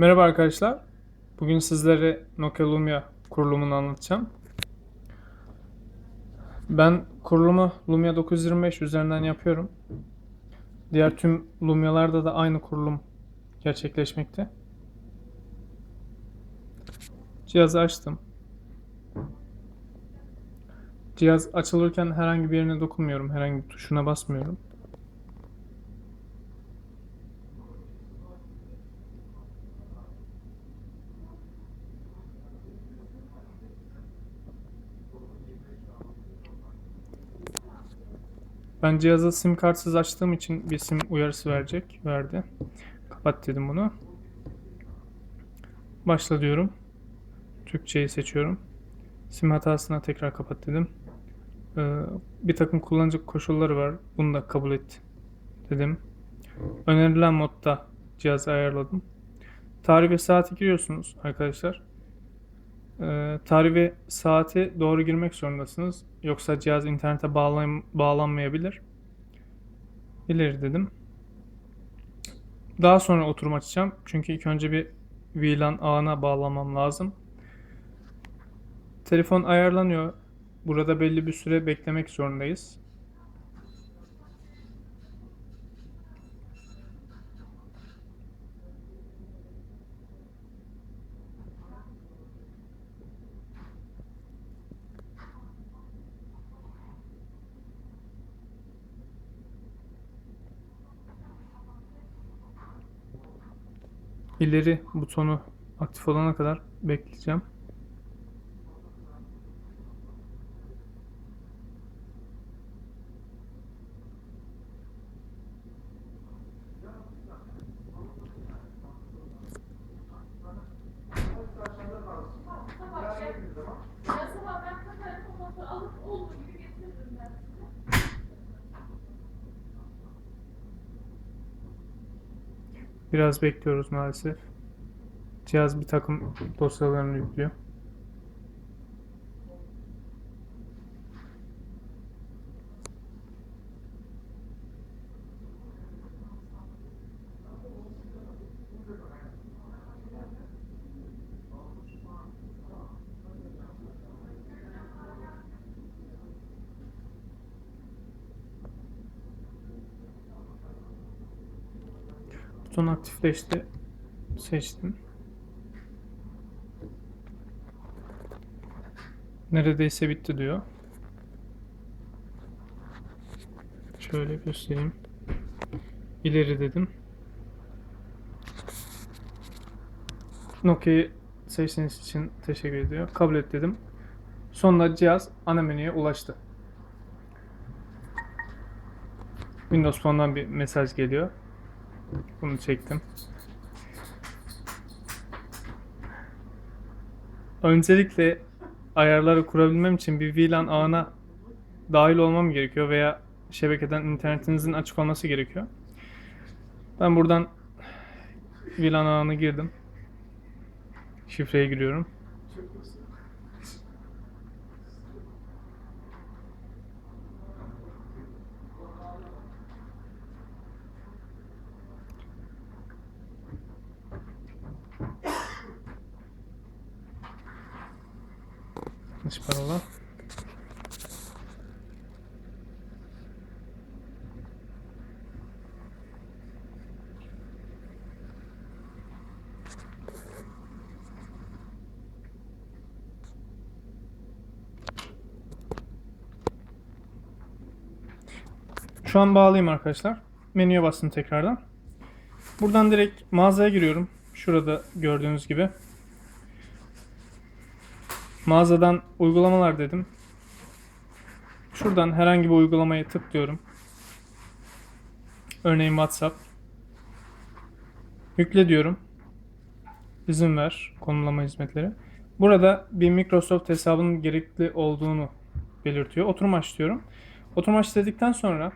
Merhaba arkadaşlar. Bugün sizlere Nokia Lumia kurulumunu anlatacağım. Ben kurulumu Lumia 925 üzerinden yapıyorum. Diğer tüm Lumia'larda da aynı kurulum gerçekleşmekte. Cihazı açtım. Cihaz açılırken herhangi bir yerine dokunmuyorum. Herhangi bir tuşuna basmıyorum. Ben cihazı sim kartsız açtığım için bir sim uyarısı verecek. Verdi. Kapat dedim bunu. Başla diyorum. Türkçeyi seçiyorum. Sim hatasına tekrar kapat dedim. Ee, bir takım kullanıcı koşulları var. Bunu da kabul et dedim. Önerilen modda cihazı ayarladım. Tarih ve saati giriyorsunuz arkadaşlar. Ee, tarih ve saati doğru girmek zorundasınız. Yoksa cihaz internete bağlan bağlanmayabilir. İleri dedim. Daha sonra oturum açacağım. Çünkü ilk önce bir VLAN ağına bağlamam lazım. Telefon ayarlanıyor. Burada belli bir süre beklemek zorundayız. İleri butonu aktif olana kadar bekleyeceğim. Ya sabah ben katarım ondan sonra alıp olduğu gibi getiririm ben size. Biraz bekliyoruz maalesef. Cihaz bir takım dosyalarını yüklüyor. Buton aktifleşti. Seçtim. Neredeyse bitti diyor. Şöyle göstereyim. İleri dedim. Nokia'yı seçtiğiniz için teşekkür ediyor. Kabul et dedim. Sonunda cihaz ana menüye ulaştı. Windows Phone'dan bir mesaj geliyor. Bunu çektim. Öncelikle ayarları kurabilmem için bir VLAN ağına dahil olmam gerekiyor veya şebekeden internetinizin açık olması gerekiyor. Ben buradan VLAN ağına girdim. Şifreye giriyorum. Parola. Şu an bağlıyım arkadaşlar. Menüye bastım tekrardan. Buradan direkt mağazaya giriyorum. Şurada gördüğünüz gibi. Mağazadan uygulamalar dedim. Şuradan herhangi bir uygulamaya tıklıyorum. Örneğin WhatsApp. Yükle diyorum. İzin ver konumlama hizmetleri. Burada bir Microsoft hesabının gerekli olduğunu belirtiyor. Oturum aç diyorum. Oturum aç dedikten sonra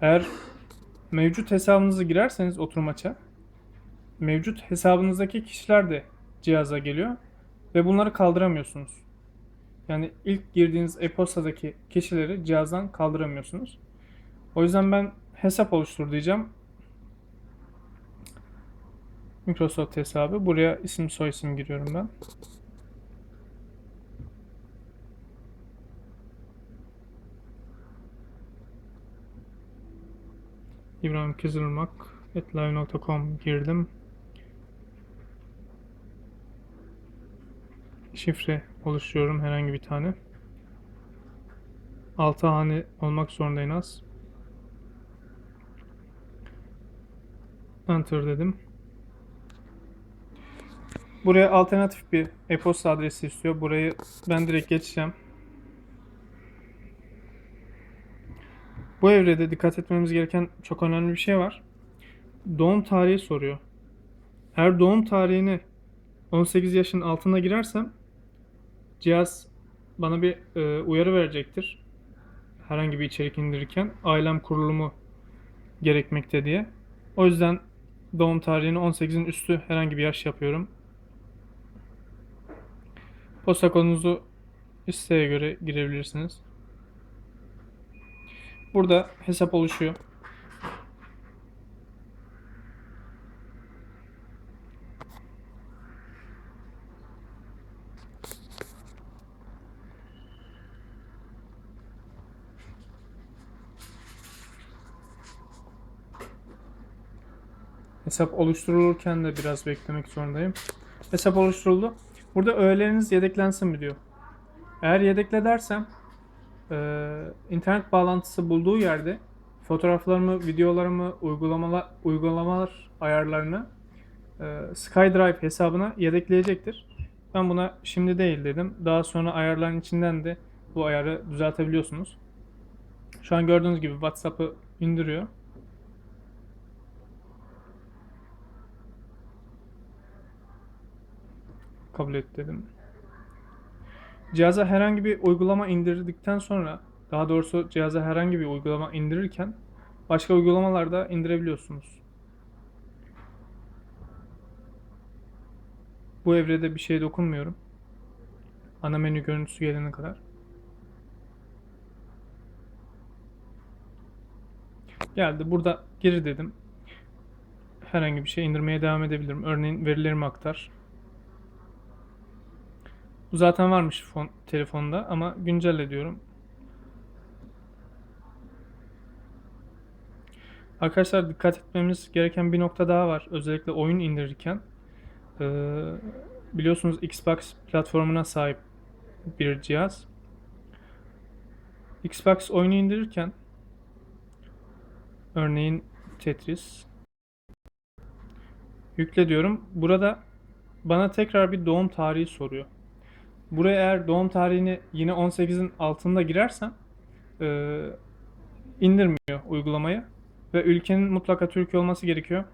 eğer mevcut hesabınızı girerseniz oturum aça mevcut hesabınızdaki kişiler de cihaza geliyor ve bunları kaldıramıyorsunuz. Yani ilk girdiğiniz e-postadaki kişileri cihazdan kaldıramıyorsunuz. O yüzden ben hesap oluştur diyeceğim. Microsoft hesabı. Buraya isim soyisim giriyorum ben. İbrahim Kızılırmak live.com girdim. Şifre oluşturuyorum herhangi bir tane. 6 hane olmak zorunda en az. Enter dedim. Buraya alternatif bir e-posta adresi istiyor. Burayı ben direkt geçeceğim. Bu evrede dikkat etmemiz gereken çok önemli bir şey var. Doğum tarihi soruyor. Eğer doğum tarihini 18 yaşın altına girersem cihaz bana bir e, uyarı verecektir. Herhangi bir içerik indirirken ailem kurulumu gerekmekte diye. O yüzden doğum tarihini 18'in üstü herhangi bir yaş yapıyorum. Posta kodunuzu isteğe göre girebilirsiniz. Burada hesap oluşuyor. Hesap oluşturulurken de biraz beklemek zorundayım. Hesap oluşturuldu. Burada öğeleriniz yedeklensin mi diyor. Eğer yedekle dersem eee, internet bağlantısı bulduğu yerde fotoğraflarımı, videolarımı, uygulamalar, uygulamalar ayarlarını eee, SkyDrive hesabına yedekleyecektir. Ben buna şimdi değil dedim. Daha sonra ayarların içinden de bu ayarı düzeltebiliyorsunuz. Şu an gördüğünüz gibi WhatsApp'ı indiriyor. Kabul et dedim. Cihaza herhangi bir uygulama indirdikten sonra, daha doğrusu cihaza herhangi bir uygulama indirirken başka uygulamalarda indirebiliyorsunuz. Bu evrede bir şeye dokunmuyorum. Ana menü görüntüsü gelene kadar. Geldi. Burada geri dedim. Herhangi bir şey indirmeye devam edebilirim. Örneğin verilerimi aktar. Bu zaten varmış fon, telefonda ama güncelle diyorum. Arkadaşlar dikkat etmemiz gereken bir nokta daha var. Özellikle oyun indirirken. Ee, biliyorsunuz Xbox platformuna sahip bir cihaz. Xbox oyunu indirirken örneğin Tetris yükle diyorum. Burada bana tekrar bir doğum tarihi soruyor. Buraya eğer doğum tarihini yine 18'in altında girersem e, indirmiyor uygulamayı. Ve ülkenin mutlaka Türkiye olması gerekiyor.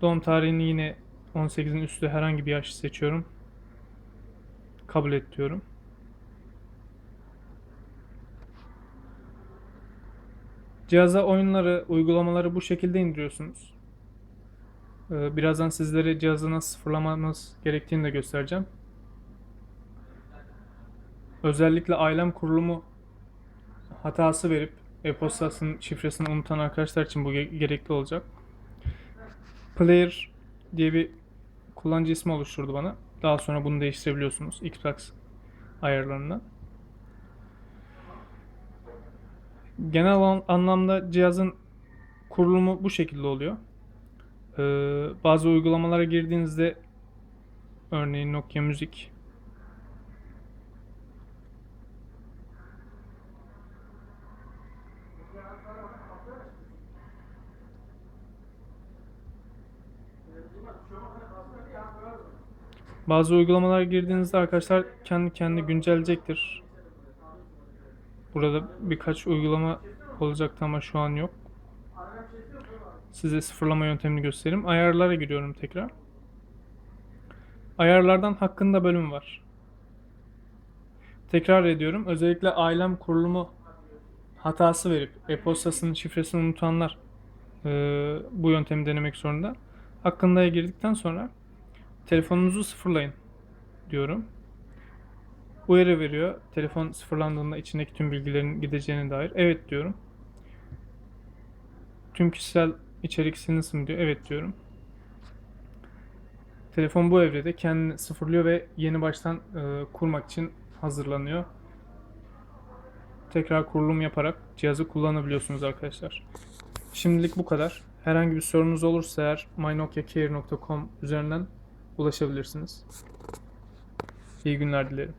Doğum tarihini yine 18'in üstü herhangi bir yaş seçiyorum. Kabul et diyorum. Cihaza oyunları, uygulamaları bu şekilde indiriyorsunuz. Ee, Birazdan sizlere cihazı nasıl sıfırlamamız gerektiğini de göstereceğim. Özellikle ailem kurulumu hatası verip e-postasının şifresini unutan arkadaşlar için bu ge- gerekli olacak. Player diye bir kullanıcı ismi oluşturdu bana. Daha sonra bunu değiştirebiliyorsunuz Xbox ayarlarında. Genel an- anlamda cihazın kurulumu bu şekilde oluyor. Ee, bazı uygulamalara girdiğinizde örneğin Nokia Müzik Bazı uygulamalara girdiğinizde arkadaşlar kendi kendi güncelleyecektir. Burada birkaç uygulama olacaktı ama şu an yok. Size sıfırlama yöntemini göstereyim. Ayarlara giriyorum tekrar. Ayarlardan hakkında bölüm var. Tekrar ediyorum. Özellikle ailem kurulumu hatası verip e-postasının şifresini unutanlar eee, bu yöntemi denemek zorunda. Hakkında'ya girdikten sonra telefonunuzu sıfırlayın diyorum. Uyarı veriyor. Telefon sıfırlandığında içindeki tüm bilgilerin gideceğine dair. Evet diyorum. Tüm kişisel İçerik mi diyor. Evet diyorum. Telefon bu evrede kendini sıfırlıyor ve yeni baştan e, kurmak için hazırlanıyor. Tekrar kurulum yaparak cihazı kullanabiliyorsunuz arkadaşlar. Şimdilik bu kadar. Herhangi bir sorunuz olursa eğer mynokiacare.com üzerinden ulaşabilirsiniz. İyi günler dilerim.